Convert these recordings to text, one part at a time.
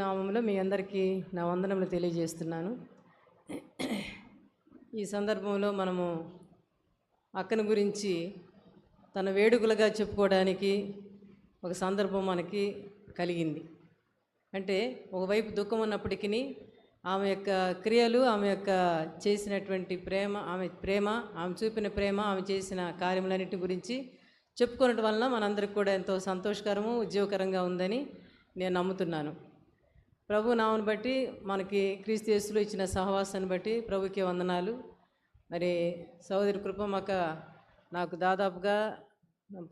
నామంలో మీ అందరికీ నా వందనములు తెలియజేస్తున్నాను. ఈ సందర్భంలో మనము అక్కను గురించి తన వేడుకలుగా చెప్పుకోవడానికి ఒక సందర్భం మనకి కలిగింది. అంటే ఒకవైపు దుఃఖం ఉన్నప్పటికీ ఆమె యొక్క క్రియలు ఆమె యొక్క చేసినటువంటి ప్రేమ ఆమె ప్రేమ ఆమె చూపిన ప్రేమ ఆమె చేసిన కార్యములన్నిటి గురించి చెప్పుకోవడం వలన మనందరికి కూడా ఎంతో సంతోషకరము ఉద్యోగకరంగా ఉందని నేను నమ్ముతున్నాను. ప్రభు నామను బట్టి మనకి క్రీస్తు ఇచ్చిన సహవాసాన్ని బట్టి ప్రభుకి వందనాలు. మరి సహోదరి కృపమక్క నాకు దాదాపుగా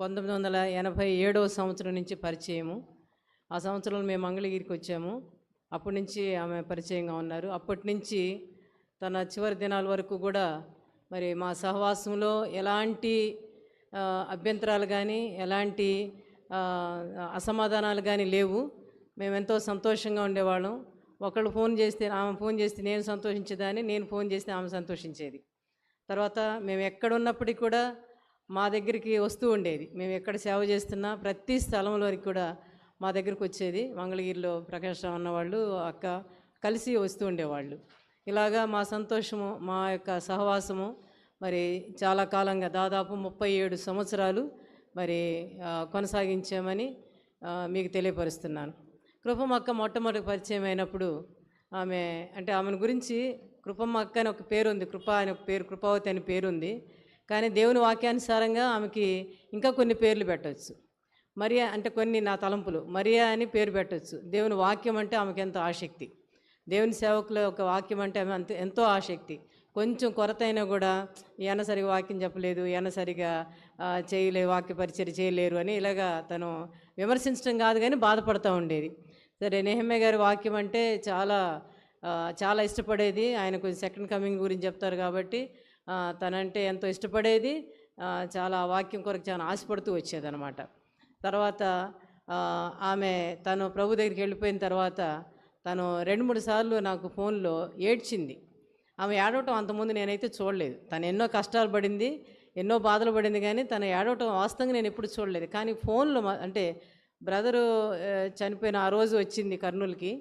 పంతొమ్మిది వందల ఎనభై ఏడవ సంవత్సరం నుంచి పరిచయము. ఆ సంవత్సరంలో మేము మంగళగిరికి వచ్చాము. అప్పటి నుంచి ఆమె పరిచయంగా ఉన్నారు. అప్పటి నుంచి తన చివరి దినాల వరకు కూడా మరి మా సహవాసంలో ఎలాంటి అభ్యంతరాలు కానీ ఎలాంటి అసమాధానాలు కానీ లేవు. మేము ఎంతో సంతోషంగా ఉండేవాళ్ళం. ఒకళ్ళు ఫోన్ చేస్తే ఆమె ఫోన్ చేస్తే నేను సంతోషించేదాన్ని నేను ఫోన్ చేస్తే ఆమె సంతోషించేది. తర్వాత మేము ఎక్కడ ఉన్నప్పటికీ కూడా మా దగ్గరికి వస్తూ ఉండేది. మేము ఎక్కడ సేవ చేస్తున్నా ప్రతి స్థలంలోనికి కూడా మా దగ్గరికి వచ్చేది. మంగళగిరిలో ప్రకాశం ఉన్నవాళ్ళు అక్క కలిసి వస్తూ ఉండేవాళ్ళు. ఇలాగా మా సంతోషము మా యొక్క సహవాసము మరి చాలా కాలంగా దాదాపు ముప్పై ఏడు సంవత్సరాలు మరి కొనసాగించామని మీకు తెలియపరుస్తున్నాను. కృపమ్మ అక్క మొట్టమొదటి పరిచయం అయినప్పుడు ఆమె అంటే ఆమెను గురించి కృపమ్మ అక్క అని ఒక పేరు ఉంది కృప అని ఒక పేరు కృపావతి అని పేరు ఉంది. కానీ దేవుని వాక్యానుసారంగా ఆమెకి ఇంకా కొన్ని పేర్లు పెట్టవచ్చు మరియా అంటే కొన్ని నా తలంపులు మరియా అని పేరు పెట్టవచ్చు దేవుని వాక్యం అంటే ఆమెకి ఎంతో ఆసక్తి. దేవుని సేవకుల యొక్క వాక్యం అంటే ఆమె అంత ఎంతో ఆసక్తి. కొంచెం కొరత అయినా కూడా ఈయన సరిగా వాక్యం చెప్పలేదు ఈయన సరిగా ఆ, చేయలే వాక్య పరిచయం చేయలేరు అని ఇలాగా తను విమర్శించడం కాదు కానీ బాధపడుతూ ఉండేది. సరే నెహమ్య గారి వాక్యం అంటే చాలా చాలా ఇష్టపడేది. ఆయన కొంచెం సెకండ్ కమింగ్ గురించి చెప్తారు కాబట్టి తనంటే ఎంతో ఇష్టపడేది. చాలా వాక్యం కొరకు చాలా ఆశపడుతూ వచ్చేదనమాట తర్వాత ఆమె తను ప్రభు దగ్గరికి వెళ్ళిపోయిన తర్వాత తను రెండు మూడు సార్లు నాకు ఫోన్లో ఏడ్చింది. ఆమె ఏడవటం అంతకుముందు నేనైతే చూడలేదు. తను ఎన్నో కష్టాలు పడింది ఎన్నో బాధలు పడింది కానీ తను ఏడవటం వాస్తవంగా నేను ఎప్పుడు చూడలేదు. కానీ ఫోన్లో అంటే బ్రదరు చనిపోయిన ఆ రోజు వచ్చింది కర్నూలుకి.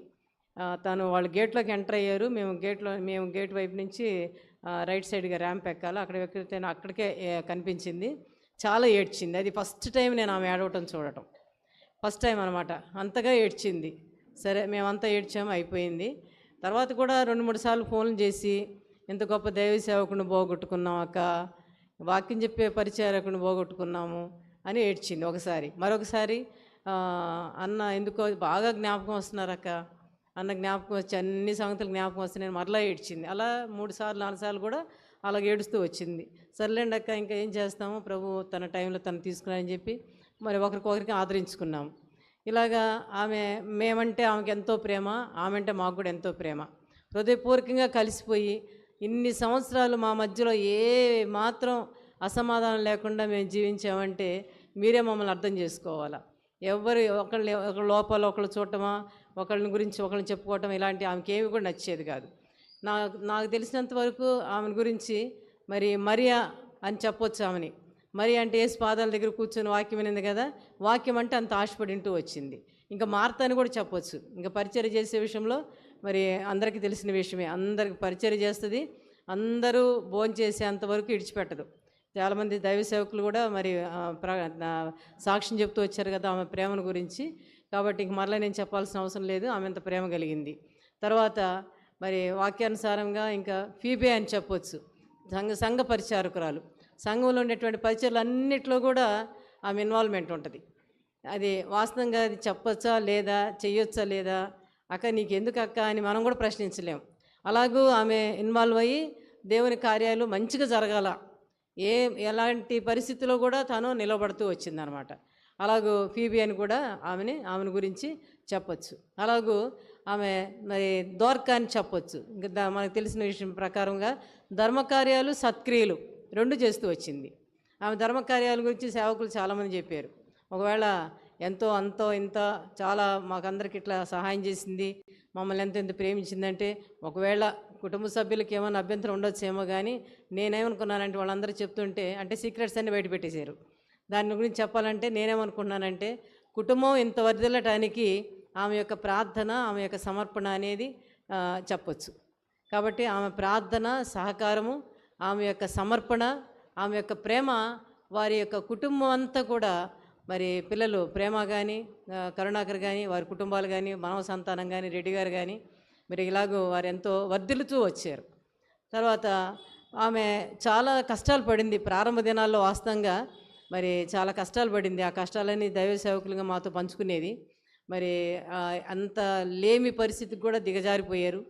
తను వాళ్ళు గేట్లోకి ఎంటర్ అయ్యారు. మేము గేట్లో మేము గేట్ వైపు నుంచి రైట్ సైడ్గా ర్యాంప్ ఎక్కాలి. అక్కడ ఎక్కితే అక్కడికే కనిపించింది. చాలా ఏడ్చింది. అది ఫస్ట్ టైం నేను ఆమె ఏడవటం చూడటం. ఫస్ట్ టైం అనమాట అంతగా ఏడ్చింది. సరే మేమంతా ఏడ్చాము అయిపోయింది. తర్వాత కూడా రెండు మూడు సార్లు ఫోన్లు చేసి ఎంత గొప్ప దైవ సేవకుని పోగొట్టుకున్నాం అక్క. వాక్యం చెప్పే పరిచారకుని పోగొట్టుకున్నాము అని ఏడ్చింది ఒకసారి. మరొకసారి అన్న ఎందుకో బాగా జ్ఞాపకం వస్తున్నారు అక్క. అన్న జ్ఞాపకం వచ్చి అన్ని సంగతులు జ్ఞాపకం వస్తే నేను మరలా ఏడ్చింది. అలా మూడు సార్లు నాలుగు సార్లు కూడా అలాగ ఏడుస్తూ వచ్చింది. సర్లేండి అక్క ఇంకా ఏం చేస్తాము? ప్రభు తన టైంలో తను తీసుకున్నారని చెప్పి మరి ఒకరికొకరికి ఆదరించుకున్నాము ఇలాగా ఆమె మేమంటే ఆమెకి ఎంతో ప్రేమ ఆమె అంటే మాకు కూడా ఎంతో ప్రేమ. హృదయపూర్వకంగా కలిసిపోయి ఇన్ని సంవత్సరాలు మా మధ్యలో ఏ మాత్రం అసమాధానం లేకుండా మేము జీవించామంటే మీరే మమ్మల్ని అర్థం చేసుకోవాలా? ఎవరు ఒకళ్ళు ఒకళ్ళ లోపల ఒకళ్ళు చూడటమా ఒకళ్ళని గురించి ఒకళ్ళని చెప్పుకోవటం ఇలాంటి ఆమెకి ఏమి కూడా నచ్చేది కాదు. నాకు నాకు తెలిసినంత వరకు ఆమెను గురించి మరి మరియా అని చెప్పొచ్చు ఆమెని. మరి అంటే ఏసు పాదాల దగ్గర కూర్చొని వాక్యం వినింది కదా వాక్యం అంటే అంత ఆశపడింటూ వచ్చింది. ఇంకా మార్త అని కూడా చెప్పొచ్చు. ఇంకా పరిచయం చేసే విషయంలో మరి అందరికీ తెలిసిన విషయమే. అందరికి పరిచయం చేస్తుంది అందరూ భోజనం చేసేంత వరకు ఇడిచిపెట్టదు. చాలామంది దైవ సేవకులు కూడా మరి సాక్ష్యం చెప్తూ వచ్చారు కదా ఆమె ప్రేమను గురించి. కాబట్టి ఇంక మరలా నేను చెప్పాల్సిన అవసరం లేదు ఆమె అంత ప్రేమ కలిగింది. తర్వాత మరి వాక్యానుసారంగా ఇంకా ఫీబే అని చెప్పొచ్చు సంఘ సంఘ పరిచారకురాలు. సంఘంలో ఉండేటువంటి పరిచయాలు అన్నిట్లో కూడా ఆమె ఇన్వాల్వ్మెంట్ ఉంటుంది. అది వాస్తవంగా అది చెప్పొచ్చా లేదా చెయ్యొచ్చా లేదా అక్క నీకు ఎందుకు అక్క అని మనం కూడా ప్రశ్నించలేం. అలాగూ ఆమె ఇన్వాల్వ్ అయ్యి దేవుని కార్యాలు మంచిగా జరగాల. ఏ ఎలాంటి పరిస్థితిలో కూడా తను నిలబడుతూ వచ్చిందనమాట. అలాగూ ఫీబీ అని కూడా ఆమెని ఆమెను గురించి చెప్పొచ్చు. అలాగూ ఆమె మరి దోర్కా అని చెప్పొచ్చు. ఇంకా మనకు తెలిసిన విషయం ప్రకారంగా ధర్మకార్యాలు సత్క్రియలు రెండు చేస్తూ వచ్చింది. ఆమె ధర్మకార్యాల గురించి సేవకులు చాలామంది చెప్పారు. ఒకవేళ ఎంతో అంతో ఇంత చాలా మాకందరికి ఇట్లా సహాయం చేసింది మమ్మల్ని ఎంత ఎంత ప్రేమించిందంటే ఒకవేళ కుటుంబ సభ్యులకి ఏమైనా అభ్యంతరం ఉండొచ్చేమో కానీ నేనేమనుకున్నానంటే వాళ్ళందరూ చెప్తుంటే అంటే సీక్రెట్స్ అన్ని బయట పెట్టేశారు. దాని గురించి చెప్పాలంటే నేనేమనుకున్నానంటే కుటుంబం ఇంత వర్దిల్లటానికి ఆమె యొక్క ప్రార్థన ఆమె యొక్క సమర్పణ అనేది చెప్పొచ్చు. కాబట్టి ఆమె ప్రార్థన సహకారము ఆమె యొక్క సమర్పణ ఆమె యొక్క ప్రేమ వారి యొక్క కుటుంబం అంతా కూడా మరి పిల్లలు ప్రేమ కానీ కరుణాకర్ కానీ వారి కుటుంబాలు కానీ మానవ సంతానం కానీ రెడ్డి గారు కానీ మరి ఇలాగో వారు ఎంతో వర్ధిల్లుతూ వచ్చారు. తర్వాత ఆమె చాలా కష్టాలు పడింది. ప్రారంభ దినాల్లో వాస్తవంగా మరి చాలా కష్టాలు పడింది. ఆ కష్టాలన్నీ దైవ సేవకులుగా మాతో పంచుకునేది. మరి అంత లేమి పరిస్థితికి కూడా దిగజారిపోయారు.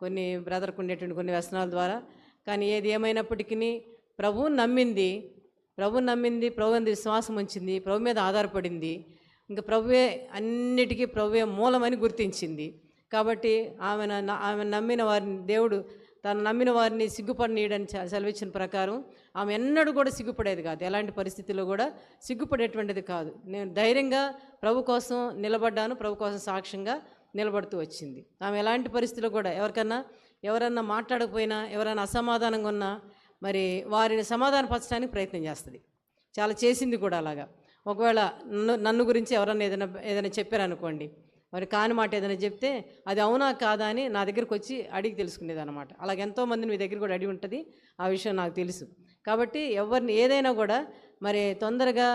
కొన్ని బ్రదర్కు ఉండేటువంటి కొన్ని వ్యసనాల ద్వారా. కానీ ఏది ఏమైనప్పటికీ ప్రభువుని నమ్మింది. ప్రభువుని నమ్మింది ప్రభు మీద విశ్వాసం ఉంచింది ప్రభు మీద ఆధారపడింది. ఇంకా ప్రభువే అన్నిటికీ ప్రభువే మూలమని గుర్తించింది. కాబట్టి ఆమె ఆమె నమ్మిన వారిని దేవుడు తను నమ్మిన వారిని సిగ్గుపడనీయడని సెలవిచ్చిన ప్రకారం ఆమె ఎన్నడూ కూడా సిగ్గుపడేది కాదు. ఎలాంటి పరిస్థితుల్లో కూడా సిగ్గుపడేటువంటిది కాదు. నేను ధైర్యంగా ప్రభు కోసం నిలబడ్డాను ప్రభు కోసం సాక్ష్యంగా నిలబడుతూ వచ్చింది. ఆమె ఎలాంటి పరిస్థితుల్లో కూడా ఎవరికన్నా ఎవరన్నా మాట్లాడకపోయినా ఎవరైనా అసమాధానంగా ఉన్నా మరి వారిని సమాధానపరచడానికి ప్రయత్నం చేస్తుంది. చాలా చేసింది కూడా అలాగా. ఒకవేళ నన్ను నన్ను గురించి ఎవరన్నా ఏదైనా ఏదైనా చెప్పారనుకోండి మరి కాని మాట ఏదైనా చెప్తే అది అవునా కాదా అని నా దగ్గరకు వచ్చి అడిగి తెలుసుకునేది అనమాట అలాగే ఎంతోమందిని మీ దగ్గర కూడా అడిగి ఉంటుంది. ఆ విషయం నాకు తెలుసు. కాబట్టి ఎవరిని ఏదైనా కూడా మరి తొందరగా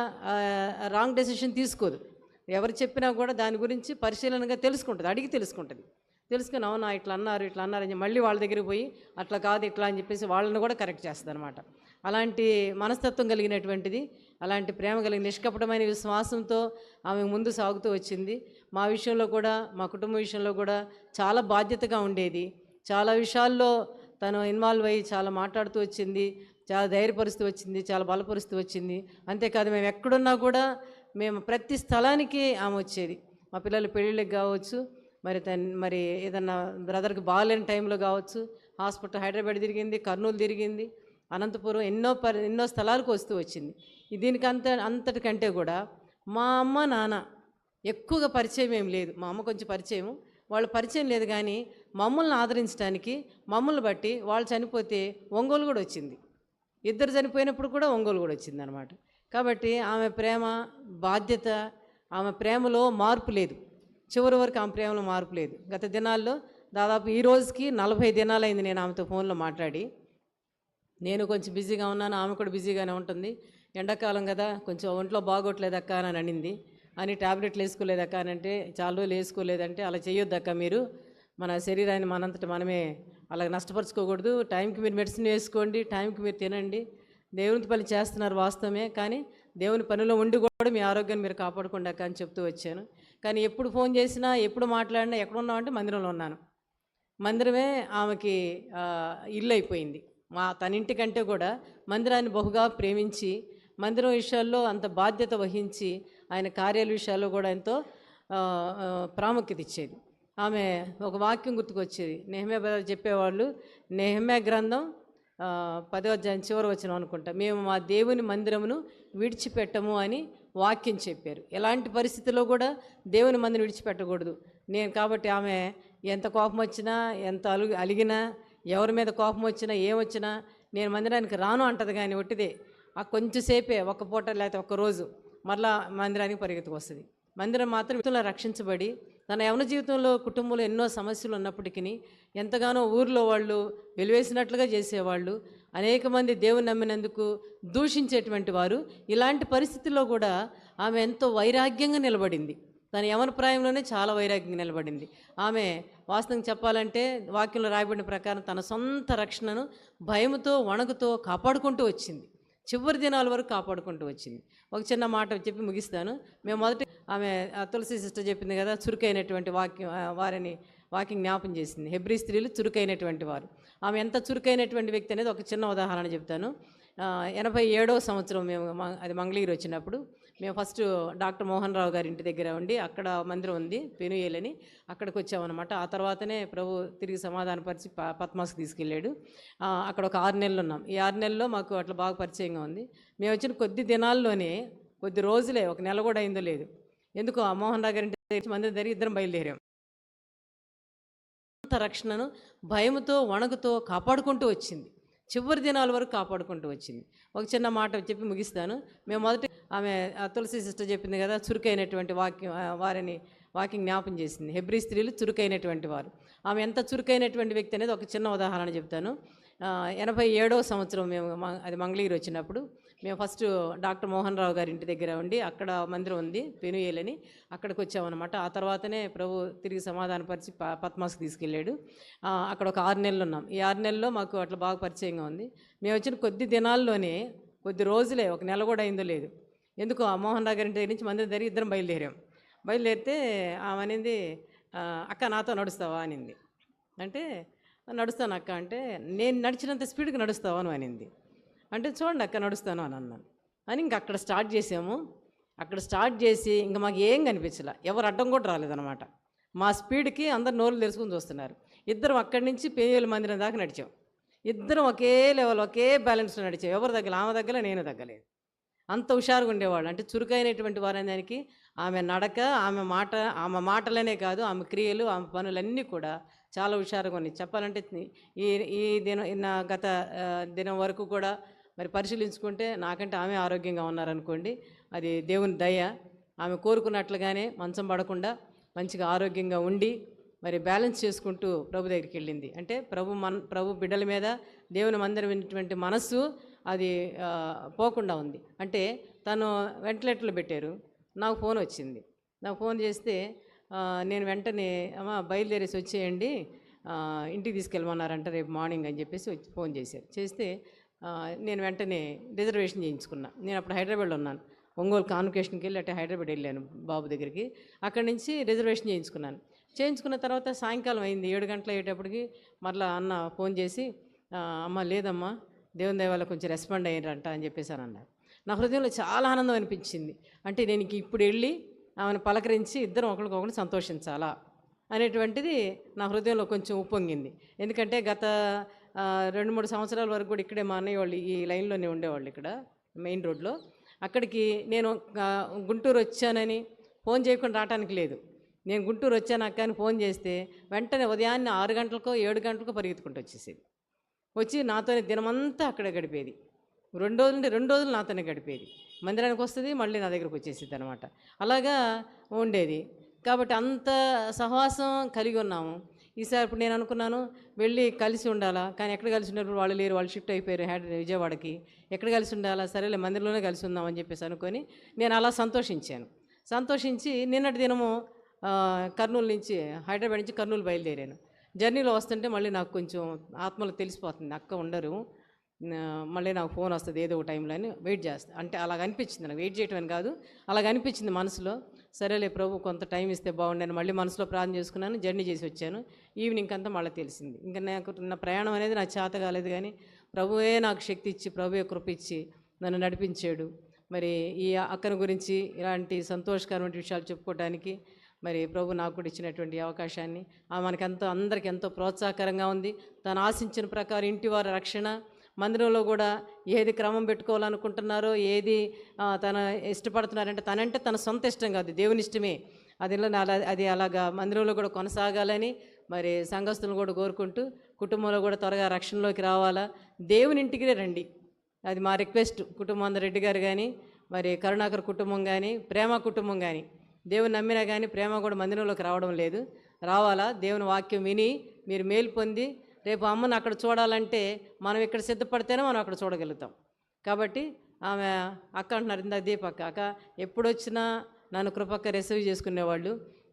రాంగ్ డెసిషన్ తీసుకోదు. ఎవరు చెప్పినా కూడా దాని గురించి పరిశీలనగా తెలుసుకుంటుంది. అడిగి తెలుసుకుంటుంది. తెలుసుకుని అవునా ఇట్లా అన్నారు ఇట్లా అన్నారని మళ్ళీ వాళ్ళ దగ్గరికి పోయి అట్లా కాదు ఇట్లా అని చెప్పేసి వాళ్ళని కూడా కరెక్ట్ చేస్తుంది అనమాట అలాంటి మనస్తత్వం కలిగినటువంటిది అలాంటి ప్రేమ కలిగిన నిష్కపటమైన విశ్వాసంతో ఆమె ముందు సాగుతూ వచ్చింది. మా విషయంలో కూడా మా కుటుంబ విషయంలో కూడా చాలా బాధ్యతగా ఉండేది. చాలా విషయాల్లో తను ఇన్వాల్వ్ అయ్యి చాలా మాట్లాడుతూ వచ్చింది చాలా ధైర్యపరుస్తూ వచ్చింది చాలా బలపరుస్తూ వచ్చింది. అంతేకాదు మేము ఎక్కడున్నా కూడా మేము ప్రతి స్థలానికి ఆమె వచ్చేది. మా పిల్లల పెళ్ళిళ్ళకి కావచ్చు మరి తన మరి ఏదన్నా బ్రదర్కి బాగాలేని టైంలో కావచ్చు హాస్పిటల్ హైదరాబాద్ తిరిగింది కర్నూలు తిరిగింది అనంతపురం ఎన్నో పరి ఎన్నో స్థలాలకు వస్తూ వచ్చింది. దీనికి అంత అంతటికంటే కూడా మా అమ్మ నాన్న ఎక్కువగా పరిచయం ఏం లేదు. మా అమ్మ కొంచెం పరిచయం వాళ్ళ పరిచయం లేదు కానీ మమ్మల్ని ఆదరించడానికి మమ్మల్ని బట్టి వాళ్ళు చనిపోతే ఒంగోలు కూడా వచ్చింది. ఇద్దరు చనిపోయినప్పుడు కూడా ఒంగోలు కూడా వచ్చింది అనమాట కాబట్టి ఆమె ప్రేమ బాధ్యత ఆమె ప్రేమలో మార్పు లేదు. చివరి వరకు ఆమె ప్రేమలో మార్పు లేదు. గత దినాల్లో దాదాపు ఈ రోజుకి నలభై దినాలైంది నేను ఆమెతో ఫోన్లో మాట్లాడి. నేను కొంచెం బిజీగా ఉన్నాను ఆమె కూడా బిజీగానే ఉంటుంది. ఎండాకాలం కదా కొంచెం ఒంట్లో బాగోట్లేదు అక్క అని అనింది. అని టాబ్లెట్లు వేసుకోలేదక్క అని అంటే చాలా రోజులు వేసుకోలేదంటే అలా చేయొద్దక్క మీరు. మన శరీరాన్ని మనంతట మనమే అలా నష్టపరుచుకోకూడదు. టైంకి మీరు మెడిసిన్ వేసుకోండి టైంకి మీరు తినండి. దేవుని పని చేస్తున్నారు వాస్తవమే కానీ దేవుని పనిలో ఉండి కూడా మీ ఆరోగ్యాన్ని మీరు కాపాడుకోండి అని చెప్తూ వచ్చాను. కానీ ఎప్పుడు ఫోన్ చేసినా ఎప్పుడు మాట్లాడినా ఎక్కడున్నావు అంటే మందిరంలో ఉన్నాను. మందిరమే ఆమెకి ఇల్లు అయిపోయింది. మా తన ఇంటికంటే కూడా మందిరాన్ని బహుగా ప్రేమించి మందిరం విషయాల్లో అంత బాధ్యత వహించి ఆయన కార్యాల విషయాల్లో కూడా ఎంతో ప్రాముఖ్యత ఇచ్చేది. ఆమె ఒక వాక్యం గుర్తుకొచ్చేది. నెహమే బ్రదర్ చెప్పేవాళ్ళు నెహమే గ్రంథం పదో అధ్యాయం చివరి వచ్చిన అనుకుంటా. మేము మా దేవుని మందిరమును విడిచిపెట్టము అని వాక్యం చెప్పారు. ఎలాంటి పరిస్థితుల్లో కూడా దేవుని మందిని విడిచిపెట్టకూడదు. నేను కాబట్టి ఆమె ఎంత కోపం వచ్చినా ఎంత అలుగు అలిగినా ఎవరి మీద కోపం వచ్చినా ఏమొచ్చినా నేను మందిరానికి రాను అంటది కానీ ఒట్టిదే. ఆ కొంచెంసేపే ఒక్క పూట లేకపోతే ఒక్క రోజు. మరలా మందిరానికి పరిగెత్తుకు వస్తుంది మందిరం మాత్రం జీవితంలో రక్షించబడి తన యవన జీవితంలో కుటుంబంలో ఎన్నో సమస్యలు ఉన్నప్పటికీ ఎంతగానో ఊర్లో వాళ్ళు వెలివేసినట్లుగా చేసేవాళ్ళు అనేక మంది దేవుని నమ్మినందుకు దూషించేటువంటి వారు. ఇలాంటి పరిస్థితుల్లో కూడా ఆమె ఎంతో వైరాగ్యంగా నిలబడింది. తన యవన ప్రాయంలోనే చాలా వైరాగ్యంగా నిలబడింది. ఆమె వాస్తవం చెప్పాలంటే వాక్యంలో రాయబడిన ప్రకారం తన సొంత రక్షణను భయముతో వణకుతో కాపాడుకుంటూ వచ్చింది. చివరి దినాల వరకు కాపాడుకుంటూ వచ్చింది. ఒక చిన్న మాట చెప్పి ముగిస్తాను. మేము మొదటి ఆమె ఆ తులసి సిస్టర్ చెప్పింది కదా చురుకైనటువంటి వాక్యం వారిని వాకింగ్ జ్ఞాపం చేసింది. హెబ్రి స్త్రీలు చురుకైనటువంటి వారు. ఆమె ఎంత చురుకైనటువంటి వ్యక్తి అనేది ఒక చిన్న ఉదాహరణ చెప్తాను. ఎనభై ఏడవ సంవత్సరం మేము అది మంగళగిరి వచ్చినప్పుడు మేము ఫస్ట్ డాక్టర్ మోహన్ రావు గారి ఇంటి దగ్గర ఉండి అక్కడ మందిరం ఉంది పెనుయేలని. అక్కడికి వచ్చామన్నమాట. ఆ తర్వాతనే ప్రభు తిరిగి సమాధానపరిచి పద్మాస్కి తీసుకెళ్ళాడు. అక్కడ ఒక ఆరు నెలలు ఉన్నాం. ఈ ఆరు నెలల్లో మాకు అట్లా బాగా పరిచయంగా ఉంది. మేము వచ్చిన కొద్ది దినాల్లోనే కొద్ది రోజులే ఒక నెల కూడా అయిందో లేదు. ఎందుకో ఆ మోహన్ రావు గారి ఇంటి మందిరం దగ్గర ఇద్దరం బయలుదేరాం. అంత రక్షణను భయముతో వణుకుతో కాపాడుకుంటూ వచ్చింది. చివరి దినాల వరకు కాపాడుకుంటూ వచ్చింది. ఒక చిన్న మాట చెప్పి ముగిస్తాను. మేము మొదటి ఆమె తులసి సిస్టర్ చెప్పింది కదా చురుకైనటువంటి వాక్యం వారిని వాకింగ్ జ్ఞాపం చేసింది. హెబ్రి స్త్రీలు చురుకైనటువంటి వారు. ఆమె ఎంత చురుకైనటువంటి వ్యక్తి అనేది ఒక చిన్న ఉదాహరణ చెప్తాను. ఎనభై ఏడో సంవత్సరం మేము అది మంగళగిరి వచ్చినప్పుడు మేము ఫస్ట్ డాక్టర్ మోహన్ రావు గారి ఇంటి దగ్గర ఉండి అక్కడ మందిరం ఉంది పెనుయేలని. అక్కడికి వచ్చామన్నమాట. ఆ తర్వాతనే ప్రభు తిరిగి సమాధానపరిచి పరిచి పద్మాస్కి తీసుకెళ్ళాడు. అక్కడ ఒక ఆరు నెలలు ఉన్నాం. ఈ ఆరు నెలల్లో మాకు అట్లా బాగా పరిచయంగా ఉంది. మేము వచ్చిన కొద్ది దినాల్లోనే కొద్ది రోజులే ఒక నెల కూడా అయిందో లేదు. ఎందుకు? ఆ మోహన్ రావు గారి దగ్గర నుంచి మందిరం దగ్గర ఇద్దరం బయలుదేరాం. బయలుదేరితే ఆమె అనింది అక్క నాతో నడుస్తావా? అనింది. అంటే నడుస్తాను అక్క. అంటే నేను నడిచినంత స్పీడ్కి నడుస్తావాను అని అనింది. అంటే చూడండి అక్క నడుస్తాను అని అన్నాను. అని ఇంక అక్కడ స్టార్ట్ చేసాము. అక్కడ స్టార్ట్ చేసి ఇంకా మాకు ఏం కనిపించలే. ఎవరు అడ్డం కూడా రాలేదన్నమాట. మా స్పీడ్కి అందరు నోళ్ళు తెలుసుకుని చూస్తున్నారు. ఇద్దరం అక్కడి నుంచి పేవేల మందిరం దాకా నడిచాం. ఇద్దరం ఒకే లెవెల్ ఒకే బ్యాలెన్స్లో నడిచాం. ఎవరు తగ్గలే ఆమె తగ్గలే నేను తగ్గలేదు అంత హుషారుగా ఉండేవాళ్ళు. అంటే చురుకైనటువంటి వారు దానికి ఆమె నడక ఆమె మాట ఆమె మాటలనే కాదు ఆమె క్రియలు ఆమె పనులన్నీ కూడా చాలా హుషారుగా ఉన్నాయి. చెప్పాలంటే ఈ ఈ దినం నా గత దినం వరకు కూడా మరి పరిశీలించుకుంటే నాకంటే ఆమె ఆరోగ్యంగా ఉన్నారనుకోండి. అది దేవుని దయ. ఆమె కోరుకున్నట్లుగానే మంచం పడకుండా మంచిగా ఆరోగ్యంగా ఉండి మరి బ్యాలెన్స్ చేసుకుంటూ ప్రభు దగ్గరికి వెళ్ళింది. అంటే ప్రభు మన ప్రభు బిడ్డల మీద దేవుని మందిరం విన్నటువంటి మనస్సు అది పోకుండా ఉంది. అంటే తను వెంటిలేటర్లో పెట్టారు. నాకు ఫోన్ వచ్చింది. నాకు ఫోన్ చేస్తే నేను వెంటనే అమ్మ బయలుదేరేసి వచ్చేయండి ఇంటికి తీసుకెళ్ళమన్నారంట రేపు మార్నింగ్ అని చెప్పేసి వచ్చి ఫోన్ చేశారు. చేస్తే నేను వెంటనే రిజర్వేషన్ చేయించుకున్నా. నేను అప్పుడు హైదరాబాద్లో ఉన్నాను. ఒంగోలు కాన్వకేషన్కి వెళ్ళి అట్టే హైదరాబాద్ వెళ్ళాను బాబు దగ్గరికి. అక్కడి నుంచి రిజర్వేషన్ చేయించుకున్నాను. చేయించుకున్న తర్వాత సాయంకాలం అయింది. ఏడు గంటల అయ్యేటప్పటికి మరలా అన్న ఫోన్ చేసి అమ్మ లేదమ్మా దేవుని దయ కొంచెం రెస్పాండ్ అయ్యారంట అని చెప్పేసి అని అన్నారు నా హృదయంలో చాలా ఆనందం అనిపించింది. అంటే నేను ఇప్పుడు వెళ్ళి ఆమెను పలకరించి ఇద్దరం ఒకరికొకరు సంతోషించాలా అనేటువంటిది నా హృదయంలో కొంచెం ఉప్పొంగింది. ఎందుకంటే గత రెండు మూడు సంవత్సరాల వరకు కూడా ఇక్కడే మా అన్నయ్య వాళ్ళు ఈ లైన్లోనే ఉండేవాళ్ళు ఇక్కడ మెయిన్ రోడ్లో. అక్కడికి నేను గుంటూరు వచ్చానని ఫోన్ చేయకుండా రావడానికి లేదు. నేను గుంటూరు వచ్చాను అక్క అని ఫోన్ చేస్తే వెంటనే ఉదయాన్నే ఆరు గంటలకో ఏడు గంటలకో పరిగెత్తుకుంటూ వచ్చేసేది. వచ్చి నాతోనే దినమంతా అక్కడే గడిపేది. రెండు రోజులు నుండి రెండు రోజులు నాతోనే గడిపేది. మందిరానికి వస్తుంది మళ్ళీ నా దగ్గరకు వచ్చేసిద్ది అనమాట అలాగా ఉండేది. కాబట్టి అంత సహవాసం కలిగి ఉన్నాము. ఈసారి ఇప్పుడు నేను అనుకున్నాను వెళ్ళి కలిసి ఉండాలా? కానీ ఎక్కడ కలిసి ఉన్నప్పుడు వాళ్ళు లేరు వాళ్ళు షిఫ్ట్ అయిపోయారు హ్యాడ్ విజయవాడకి. ఎక్కడ కలిసి ఉండాలా? సరేలే మందిరంలోనే కలిసి ఉందామని చెప్పేసి అనుకొని నేను అలా సంతోషించాను. సంతోషించి నిన్నటి దినము కర్నూలు నుంచి హైదరాబాద్ నుంచి కర్నూలు బయలుదేరాను. జర్నీలో వస్తుంటే మళ్ళీ నాకు కొంచెం ఆత్మలో తెలిసిపోతుంది. అక్క ఉండరు. మళ్ళీ నాకు ఫోన్ వస్తుంది ఏదో ఒక టైంలో అని వెయిట్ చేస్తా. అంటే అలాగ అనిపించింది నాకు. వెయిట్ చేయటం అని కాదు. అలాగ అనిపించింది మనసులో. సరేలే ప్రభు కొంత టైం ఇస్తే బాగుండని మళ్ళీ మనసులో ప్రార్థన చేసుకున్నాను జర్నీ చేసి వచ్చాను. ఈవినింగ్ అంతా మళ్ళీ తెలిసింది. ఇంకా నాకు నా ప్రయాణం అనేది నాకు చేత కాలేదు కానీ ప్రభువే నాకు శక్తి ఇచ్చి ప్రభువే కృప ఇచ్చి నన్ను నడిపించాడు. మరి ఈ అక్కను గురించి ఇలాంటి సంతోషకరమైన విషయాలు చెప్పుకోవడానికి మరి ప్రభు నాకు కూడా ఇచ్చినటువంటి అవకాశాన్ని. మనకెంతో అందరికి ఎంతో ప్రోత్సాహకరంగా ఉంది. తను ఆశించిన ప్రకారం ఇంటి వారి రక్షణ మందిరంలో కూడా ఏది క్రమం పెట్టుకోవాలనుకుంటున్నారో ఏది తన ఇష్టపడుతున్నారంటే తనంటే తన సొంత ఇష్టం కాదు. దేవుని ఇష్టమే. అది అలా అది అలాగా మందిరంలో కూడా కొనసాగాలని మరి సంఘస్థులను కూడా కోరుకుంటూ కుటుంబంలో కూడా త్వరగా రక్షణలోకి రావాలా. దేవుని ఇంటికి రండి. అది మా రిక్వెస్ట్. కుటుంబాంధ రెడ్డి గారు కానీ మరి కరుణాకర్ కుటుంబం కానీ ప్రేమ కుటుంబం కానీ దేవుని నమ్మినా కానీ ప్రేమ కూడా మందిరంలోకి రావడం లేదు. రావాలా? దేవుని వాక్యం విని మీరు మేలు పొంది రేపు అమ్మను అక్కడ చూడాలంటే మనం ఇక్కడ సిద్ధపడితేనే మనం అక్కడ చూడగలుగుతాం. కాబట్టి ఆమె అక్క అంటున్నారు ఇందా దీపక్క అక్క ఎప్పుడు వచ్చినా నన్ను కృపక్క రిసీవ్ చేసుకునేవాళ్ళు.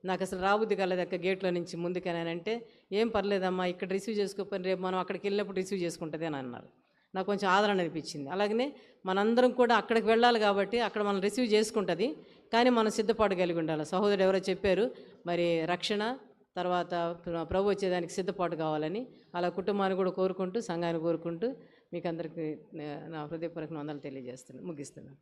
నాకు అసలు రాబుద్ది కలదు అక్క గేట్లో నుంచి ముందుకేనంటే ఏం పర్లేదమ్మా ఇక్కడ రిసీవ్ చేసుకోకపోయిన రేపు మనం అక్కడికి వెళ్ళినప్పుడు రిసీవ్ చేసుకుంటుంది అని అన్నారు. నాకు కొంచెం ఆదరణ అనిపించింది. అలాగనే మనందరం కూడా అక్కడికి వెళ్ళాలి కాబట్టి అక్కడ మనం రిసీవ్ చేసుకుంటుంది. కానీ మనం సిద్ధపాటు కలిగి ఉండాలి. సహోదరుడు ఎవరో చెప్పారు మరి రక్షణ తర్వాత ప్రభు వచ్చేదానికి సిద్ధపాటు కావాలని. అలా కుటుంబాన్ని కూడా కోరుకుంటూ సంఘాన్ని కోరుకుంటూ మీకు అందరికీ నా హృదయపూర్వక వందలు తెలియజేస్తున్నాను. ముగిస్తున్నాను.